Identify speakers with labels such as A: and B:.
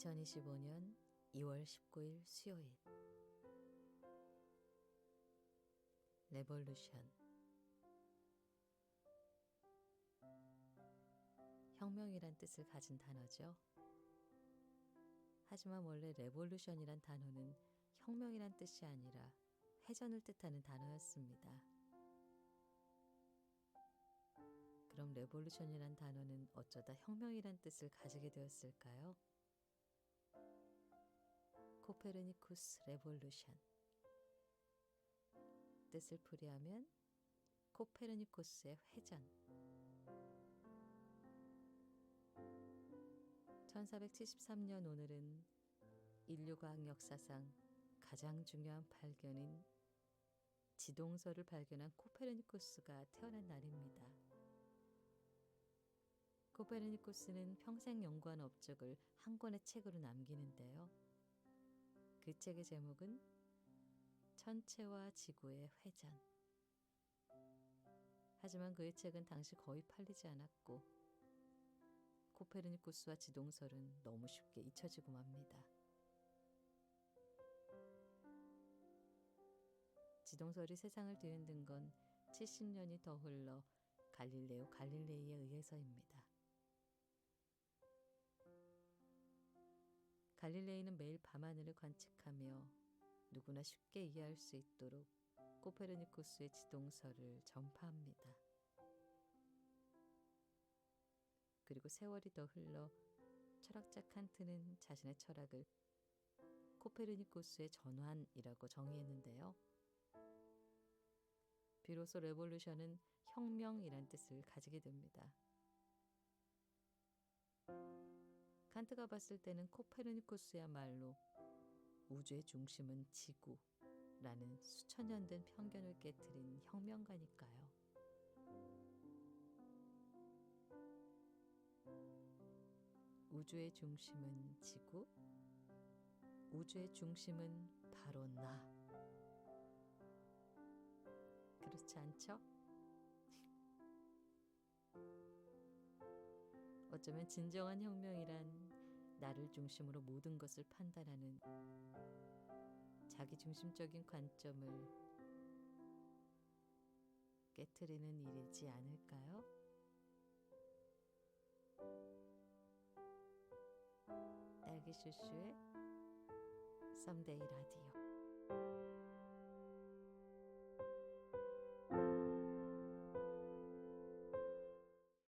A: 2025년 2월 19일 수요일 레볼루션 혁명이란 뜻을 가진 단어죠. 하지만 원래 레볼루션이란 단어는 혁명이란 뜻이 아니라 회전을 뜻하는 단어였습니다. 그럼 레볼루션이란 단어는 어쩌다 혁명이란 뜻을 가지게 되었을까요? 코페르니쿠스 레볼루션 뜻을 풀이하면 코페르니쿠스의 회전 1473년 오늘은 인류과학 역사상 가장 중요한 발견인 지동설을 발견한 코페르니쿠스가 태어난 날입니다. 코페르니쿠스는 평생 연구한 업적을 한 권의 책으로 남기는데요. 그 책의 제목은 천체와 지구의 회전. 하지만 그의 책은 당시 거의 팔리지 않았고 코페르니쿠스와 지동설은 너무 쉽게 잊혀지고 맙니다. 지동설이 세상을 뒤흔든 건 70년이 더 흘러 갈릴레오 갈릴레이에 의해서입니다. 갈릴레이는 매일 밤하늘을 관측하며 누구나 쉽게 이해할 수 있도록 코페르니쿠스의 지동설을 전파합니다. 그리고 세월이 더 흘러 철학자 칸트는 자신의 철학을 코페르니쿠스의 전환이라고 정의했는데요. 비로소 레볼루션은 혁명이란 뜻을 가지게 됩니다. 칸트가 봤을 때는 코페르니쿠스야말로 우주의 중심은 지구라는 수천 년 된 편견을 깨뜨린 혁명가니까요. 우주의 중심은 지구, 우주의 중심은 바로 나. 그렇지 않죠? 어쩌면 진정한 혁명이란 나를 중심으로 모든 것을 판단하는 자기 중심적인 관점을 깨뜨리는 일이지 않을까요? 딸기 슈슈의 썸데이 라디오